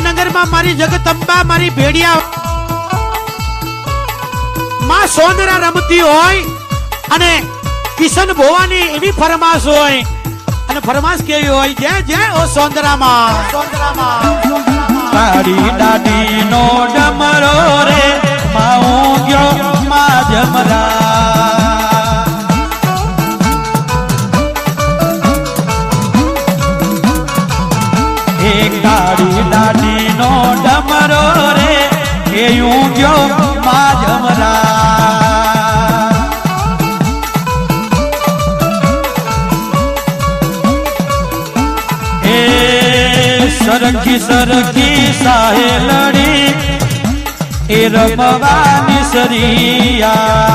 નગરમાં મારી જગતંબા મારી ભેડિયા. માં સોનરા રમતી હોય અને કિશન ભોવાની એવી ફરમાશ હોય. અને ફરમાશ કેવી હોય? જય જય, ઓ સોંદરામાં. સોંદરામાં તારી દાદી નો ડમરો રે માઉં ગયો મા જમરા. એક ડમરો રે એ યું ગયો મા જમરા એ સરખી સરખી સાહેલડી એ રમવાની સરિયા.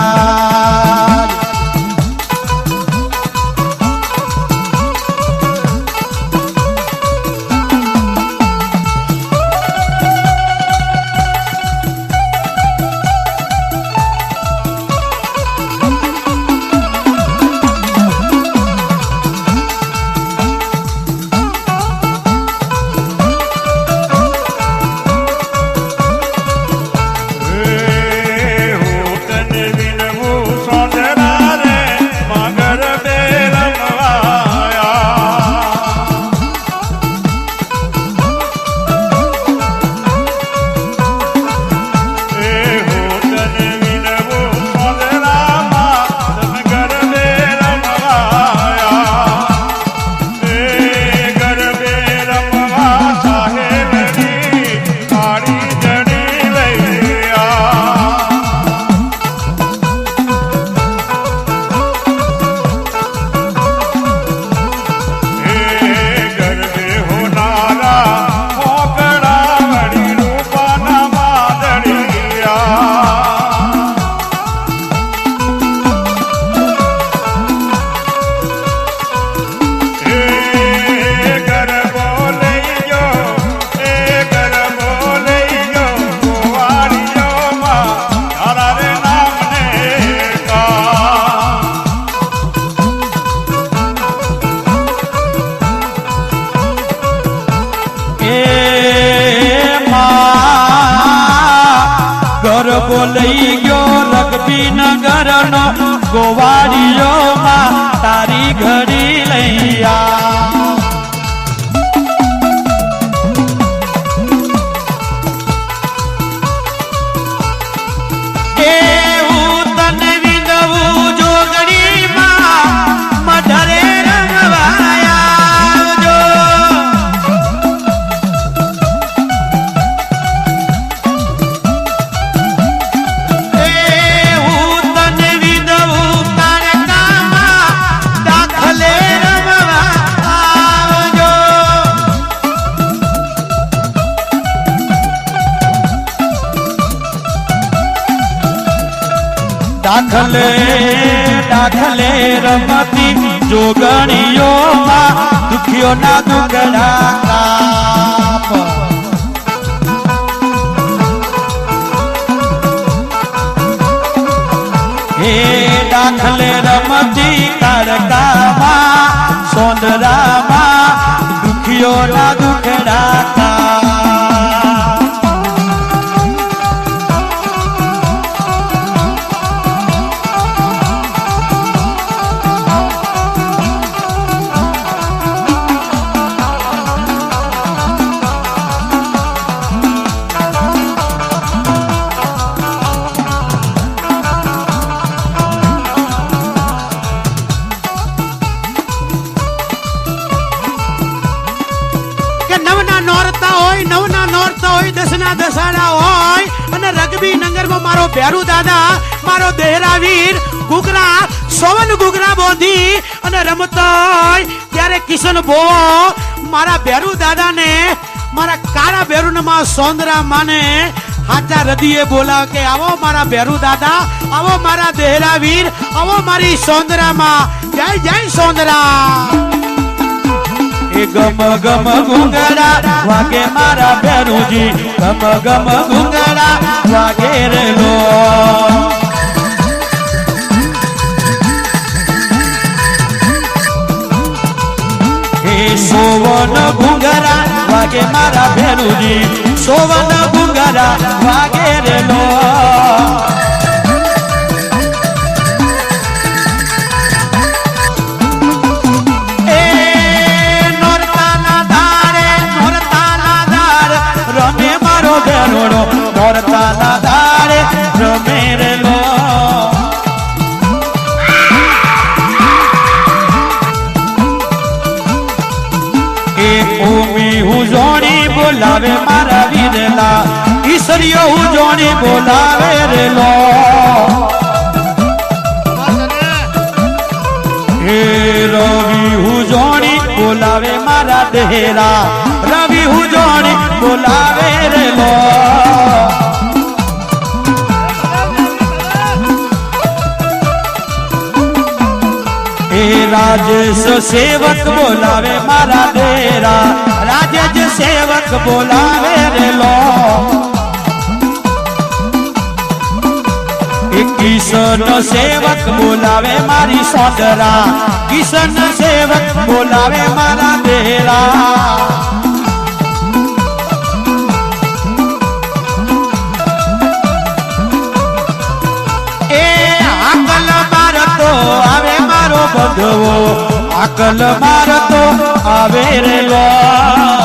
રગબી નગરનો દાખલે દાખલે રમતી જોગણીઓમાં દુખીઓના દુગડા કાપ હે દાખલે રમતી તારકામાં સોંદરામાં દુખીઓના હોય, નવના નોરતા હોય, દસના દસાડા હોય, અને રગબી નગરમાં મારો ભેરુ દાદા, મારો દેહરાવીર ગુગરા સોવન ઘૂઘરા બોધી, અને રમતો હોય ત્યારે કિશન ભોવો, મારા ભેરુ દાદાને, મારા કાળા ભેરુનમાં સોંદરા માને, હાચા હૃદયે બોલાવ કે આવો મારા ભેરુ દાદા, આવો મારા દેહરાવીર આવો મારી સોંદરામાં, જય જય સોંદરા. એ ગમ ગમ ગુંગડા વાગે મારા બેરુજી ગમ ગમ ગુંગડા વાગે રેલો સોવન ઘુંઘરા વાગે મારા ભેરુજી. સોવન ગુંગરા વાગે રે ઈશ્વરીઓ હું જોણી બોલાવે રે લો. હે રવિ, હું જોણી બોલાવે મારા દેરા રવિ, હું જોણી બોલાવે રે લો. રાજેશ, સેવક બોલાવે મારા દેરા રાજેશ, સેવક બોલાવે રે લો. કિશન સેવક બોલાવે મારી સોદરા. કિશન સેવક બોલાવે મારા દેરા. બધવો. આકલ મારતો આવે રે લો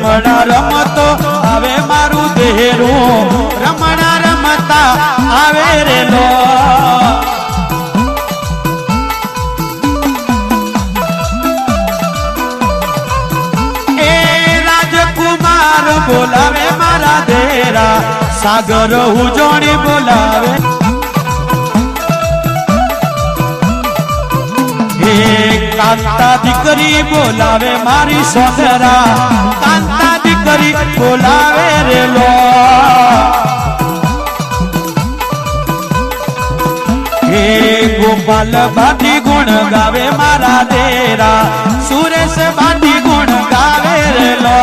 રમણા રમતો આવે મારું દેરું રમણા રમતા આવે રે એ રાજકુમાર બોલાવે મારા દેરા. સાગર ઉજોણી બોલાવે કાંતા દીકરી બોલાવે મારી સોદરા કાંતા દીકરી બોલાવે રે લો. હે ગોપાલ ભાટી ગુણ ગાવે મારા દેરા. સુરેશ ભાટી ગુણ ગાવે રે લો.